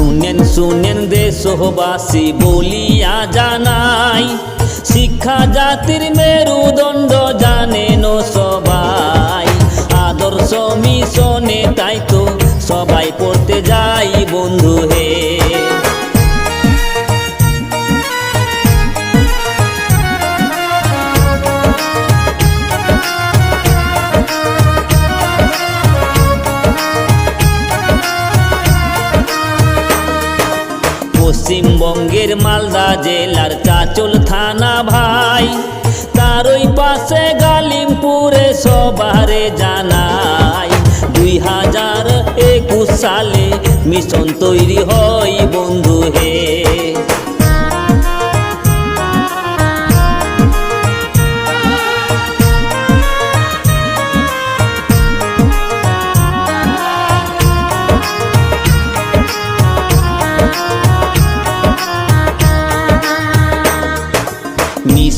শুনেন শুনেন দেশবাসী বলিয়া জানাই, শিক্ষা জাতির মেরুদণ্ড জানেন সবাই। আদর্শ মিশনে তাই তো সবাই পড়তে যাই, বন্ধু পশ্চিমবঙ্গের মালদা জেলার চাচল থানা ভাই। তার ওই পাশে গালিমপুরে সবারে জানাই। দুই হাজার একুশ সালে মিশন তৈরি হয় বন্ধু হে।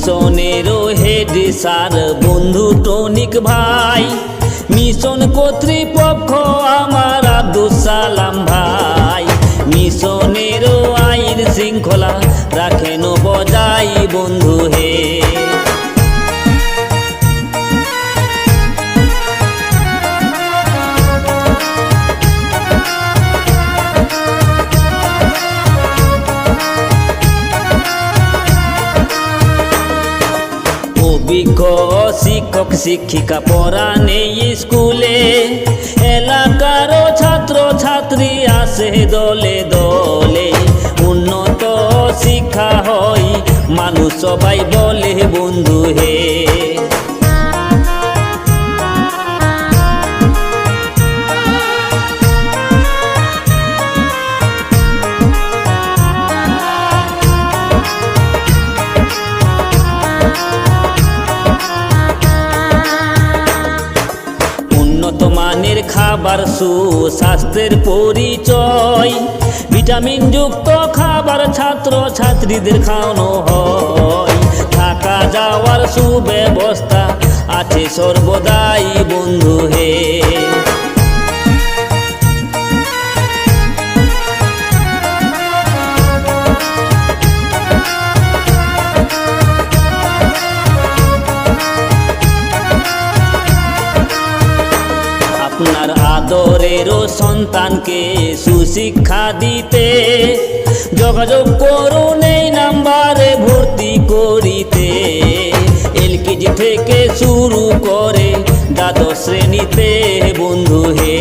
মিশনেরও হেড স্যার, বন্ধু টনিক ভাই। মিশন কর্তৃপক্ষ আমার আব্দুল সালাম ভাই। মিশনেরও আইন শৃঙ্খলা রাখেন বজাই বন্ধু হে। শিক্ষক, শিক্ষিকা পড়া নেই স্কুলে। এলাকার ছাত্র, ছাত্রী আসে দলে দলে। উন্নত শিক্ষা হয়, মানুষ সবাই বলে, বন্ধু হে খাবার সুস্বাস্থ্যের পরিচয়। ভিটামিন যুক্ত খাবার ছাত্র ছাত্রীদের খাওয়ানো হয়। থাকা যাওয়ার সুব্যবস্থা আছে সর্বদাই বন্ধু হে। আপনার আদরেরও সন্তানকে সুশিক্ষা দিতে। যোগাযোগ করুন এই নাম্বারে ভর্তি করিতে। এলকেজি থেকে শুরু করে দ্বাদশ শ্রেণীতে বন্ধু হে।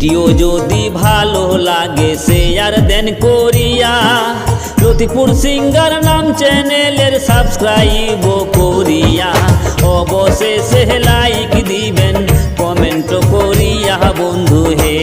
ভিডিও যদি ভালো লাগে শেয়ার দেন করিয়া লতিপুর সিঙ্গার নাম চ্যানেলের সাবস্ক্রাইব করিয়া অবশেষে লাইক দিবেন কমেন্ট করিয়া বন্ধু হে।